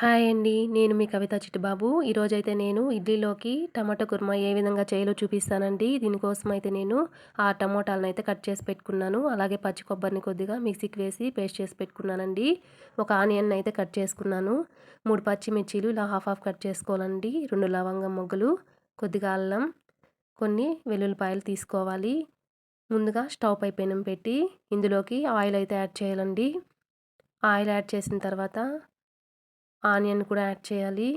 Hi అండి. నేను మీ కవిత చిట్టుబాబు. ఈరోజైతే నేను ఇడ్లీలోకి టమాటో కుర్మా ఏ విధంగా చేయాలో చూపిస్తానండి. దీనికోసం అయితే నేను ఆ టమోటాలను అయితే కట్ చేసి పెట్టుకున్నాను. అలాగే పచ్చి కొబ్బరిని కొద్దిగా మిక్సీకి వేసి పేస్ట్ చేసి పెట్టుకున్నానండి. ఒక ఆనియన్ అయితే కట్ చేసుకున్నాను. మూడు పచ్చిమిర్చీలు ఇలా హాఫ్ హాఫ్ కట్ చేసుకోవాలండి. రెండు లవంగం మొగ్గలు కొద్దిగా అల్లం కొన్ని వెల్లుల్లిపాయలు తీసుకోవాలి. ముందుగా స్టవ్ పై పెనం పెట్టి ఇందులోకి ఆయిల్ అయితే యాడ్ చేయాలండి. ఆయిల్ యాడ్ చేసిన తర్వాత ఆనియన్ కూడా యాడ్ చేయాలి.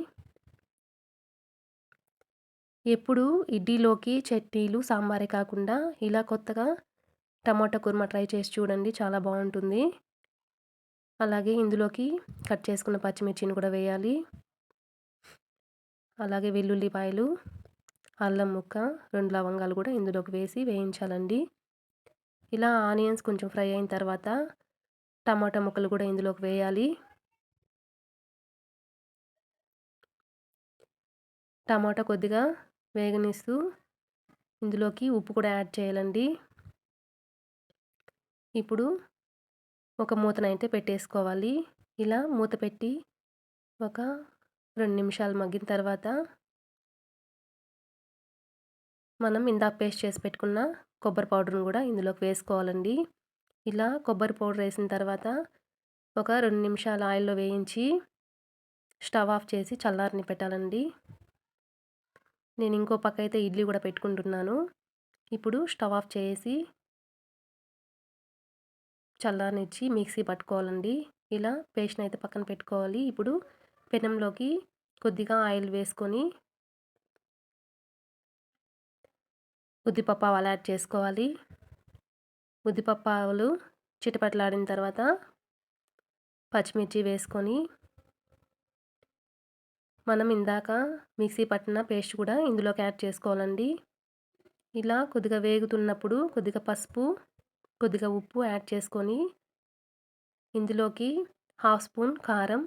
ఎప్పుడు ఇడ్లీలోకి చట్నీలు సాంబారే కాకుండా ఇలా కొత్తగా టమాటా కుర్మా ట్రై చేసి చూడండి చాలా బాగుంటుంది. అలాగే ఇందులోకి కట్ చేసుకున్న పచ్చిమిర్చిని కూడా వేయాలి. అలాగే వెల్లుల్లిపాయలు అల్లం ముక్క రెండు లవంగాలు కూడా ఇందులోకి వేసి వేయించాలండి. ఇలా ఆనియన్స్ కొంచెం ఫ్రై అయిన తర్వాత టమాటా ముక్కలు కూడా ఇందులోకి వేయాలి. టమాటా కొద్దిగా వేగనిస్తూ ఇందులోకి ఉప్పు కూడా యాడ్ చేయాలండి. ఇప్పుడు ఒక మూతనైతే పెట్టేసుకోవాలి. ఇలా మూత పెట్టి ఒక రెండు నిమిషాలు మగ్గిన తర్వాత మనం ఇందాక పేస్ట్ చేసి పెట్టుకున్న కొబ్బరి పౌడర్ని కూడా ఇందులోకి వేసుకోవాలండి. ఇలా కొబ్బరి పౌడర్ వేసిన తర్వాత ఒక రెండు నిమిషాలు ఆయిల్లో వేయించి స్టవ్ ఆఫ్ చేసి చల్లారని పెట్టాలండి నేను ఇంకో పక్క అయితే ఇడ్లీ కూడా పెట్టుకుంటున్నాను. ఇప్పుడు స్టవ్ ఆఫ్ చేసి చల్లనిచ్చి మిక్సీ పట్టుకోవాలండి. ఇలా పేస్ట్ని అయితే పక్కన పెట్టుకోవాలి. ఇప్పుడు పెనంలోకి కొద్దిగా ఆయిల్ వేసుకొని ఉద్దిపప్పు ఆవాలు యాడ్ చేసుకోవాలి. ఉద్దిపప్పు ఆవులు చిటపట్లాడిన తర్వాత పచ్చిమిర్చి వేసుకొని మనం ఇందాక మిక్సీ పట్టిన పేస్ట్ కూడా ఇందులోకి యాడ్ చేసుకోవాలండి. ఇలా కొద్దిగా వేగుతున్నప్పుడు కొద్దిగా పసుపు కొద్దిగా ఉప్పు యాడ్ చేసుకొని ఇందులోకి హాఫ్ స్పూన్ కారం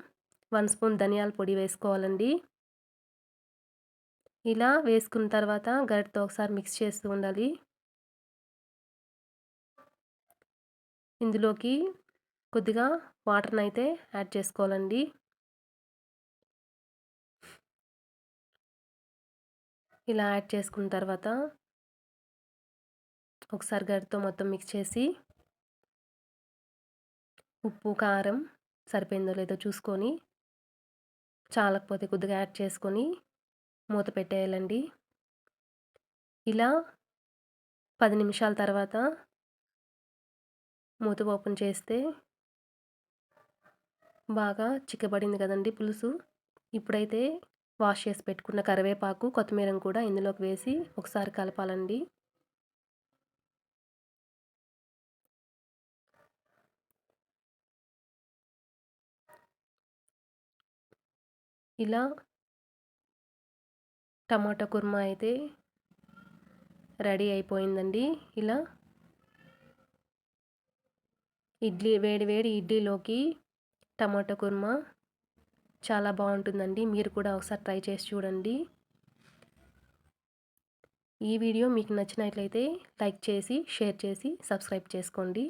వన్ స్పూన్ ధనియాల పొడి వేసుకోవాలండి. ఇలా వేసుకున్న తర్వాత గరిటతో ఒకసారి మిక్స్ చేస్తూ ఉండాలి. ఇందులోకి కొద్దిగా వాటర్ని అయితే యాడ్ చేసుకోవాలండి. ఇలా యాడ్ చేసుకున్న తర్వాత ఒకసారి గడితో మొత్తం మిక్స్ చేసి ఉప్పు కారం సరిపోయిందో లేదో చూసుకొని చాలకపోతే కొద్దిగా యాడ్ చేసుకొని మూత పెట్టేయాలండి. ఇలా పది నిమిషాల తర్వాత మూత ఓపెన్ చేస్తే బాగా చిక్కబడింది కదండి పులుసు. ఇప్పుడైతే వాష్ చేసి పెట్టుకున్న కరివేపాకు కొత్తిమీరను కూడా ఇందులోకి వేసి ఒకసారి కలపాలండి. ఇలా టమాటా కుర్మా అయితే రెడీ అయిపోయిందండి. ఇలా ఇడ్లీ వేడి వేడి ఇడ్లీలోకి టమాటా కుర్మా చాలా బాగుంటుందండి. మీరు కూడా ఒకసారి ట్రై చేసి చూడండి. ఈ వీడియో మీకు నచ్చినట్లయితే లైక్ చేసి షేర్ చేసి సబ్స్క్రైబ్ చేసుకోండి.